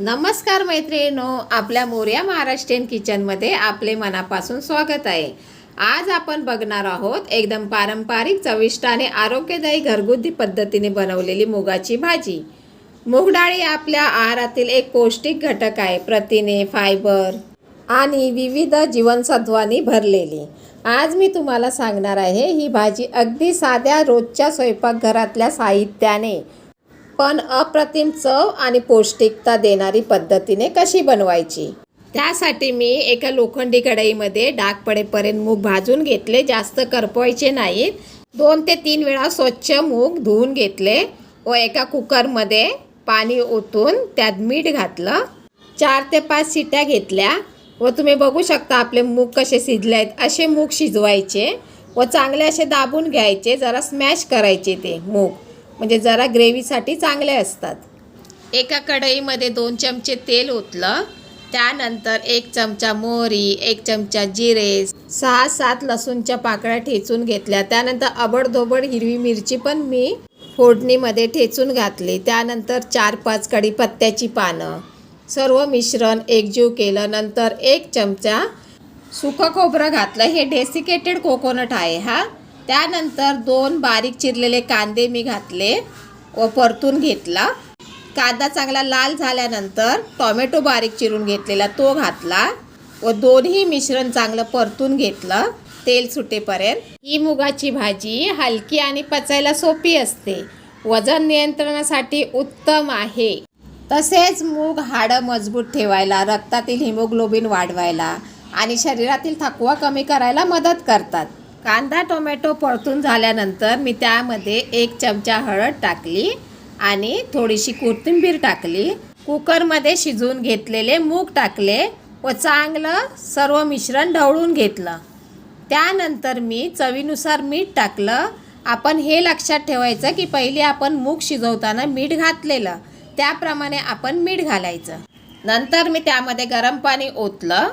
नमस्कार मैत्रिणीनो आपल्या मोर्या महाराष्ट्रीयन किचनमध्ये आपले मनापासून स्वागत आहे. आज आपण बघणार आहोत एकदम पारंपरिक चविष्ट आणि आरोग्यदायी घरगुती पद्धतीने बनवलेली मुगाची भाजी. मूगडाळी आपल्या आहारातील एक पौष्टिक घटक आहे. प्रथिने फायबर आणि विविध जीवनसत्वांनी भरलेली. आज मी तुम्हाला सांगणार आहे ही भाजी अगदी साध्या रोजच्या स्वयंपाकघरातल्या साहित्याने पण अप्रतिम चव आणि पौष्टिकता देणारी पद्धतीने कशी बनवायची? त्यासाठी मी एका लोखंडी कढईमध्ये डाग पडेपर्यंत मूग भाजून घेतले. जास्त करपवायचे नाहीत. दोन ते तीन वेळा स्वच्छ मूग धुवून घेतले व एका कुकरमध्ये पाणी ओतून त्यात मीठ घातलं. चार ते पाच शिट्या घेतल्या व तुम्ही बघू शकता आपले मूग कसे शिजले आहेत असे मूग शिजवायचे व चांगले असे दाबून घ्यायचे. जरा स्मॅश करायचे ते मूग. म्हणजे जरा ग्रेव्हीसाठी चांगले असतात. एका कढईमध्ये दोन चमचे तेल ओतलं त्यानंतर एक चमचा मोहरी एक चमचा जिरे सहा सात लसूणच्या पाकळ्या ठेचून घेतल्या. त्यानंतर अबडधोबड हिरवी मिरची पण मी फोडणीमध्ये ठेचून घातली. त्यानंतर चार पाच कढीपत्त्याची पानं सर्व मिश्रण एकजीव केलं. नंतर एक चमचा सुकं खोबरं घातलं. हे डेसिकेटेड कोकोनट आहे हा. त्यानंतर दोन बारीक चिरलेले कांदे मी घातले व परतून घेतला. कांदा चांगला लाल झाल्यानंतर टॉमॅटो बारीक चिरून घेतलेला तो घातला व दोन्ही मिश्रण चांगलं परतून घेतलं तेल सुटेपर्यंत. ही मुगाची भाजी हलकी आणि पचायला सोपी असते. वजन नियंत्रणासाठी उत्तम आहे. तसेच मूग हाडं मजबूत ठेवायला रक्तातील हिमोग्लोबिन वाढवायला आणि शरीरातील थकवा कमी करायला मदत करतात. कांदा टोमॅटो परतून झाल्यानंतर मी त्यामध्ये एक चमचा हळद टाकली आणि थोडीशी कोथिंबीर टाकली. कुकरमध्ये शिजवून घेतलेले मूग टाकले व चांगलं सर्व मिश्रण ढवळून घेतलं. त्यानंतर मी चवीनुसार मीठ टाकलं. आपण हे लक्षात ठेवायचं की पहिले आपण मूग शिजवताना मीठ घातलेलं. त्याप्रमाणे आपण मीठ घालायचं. नंतर मी त्यामध्ये गरम पाणी ओतलं.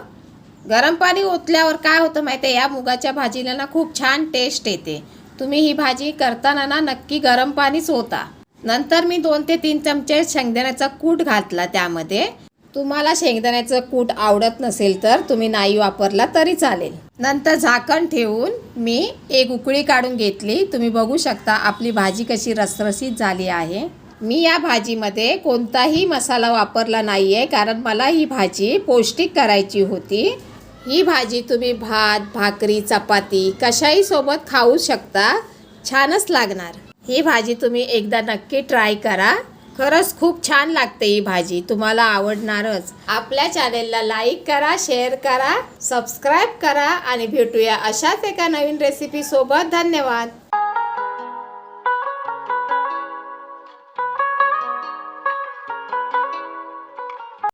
गरम पाणी ओतल्यावर काय होतं माहिती आहे या मुगाच्या भाजीला ना खूप छान टेस्ट येते. तुम्ही ही भाजी करताना ना नक्की गरम पाणीच होता नंतर मी दोन ते तीन चमचे शेंगदाण्याचा कूट घातला त्यामध्ये. तुम्हाला शेंगदाण्याचं कूट आवडत नसेल तर तुम्ही नाही वापरला तरी चालेल. नंतर झाकण ठेवून मी एक उकळी काढून घेतली. तुम्ही बघू शकता आपली भाजी कशी रसरशीत झाली आहे. मी या भाजीमध्ये कोणताही मसाला वापरला नाही आहे कारण मला ही भाजी पौष्टिक करायची होती. ही भाजी तुम्ही भात भाकरी चपाती कशाही सोबत खाऊ शकता. छानच लागणार. ही भाजी तुम्ही एकदा नक्की ट्राय करा. खरंच खूप छान लागते ही भाजी. तुम्हाला आवडणारच. आपल्या चॅनेलला लाईक करा शेअर करा सबस्क्राईब करा आणि भेटूया अशाच एका नवीन रेसिपी सोबत. धन्यवाद.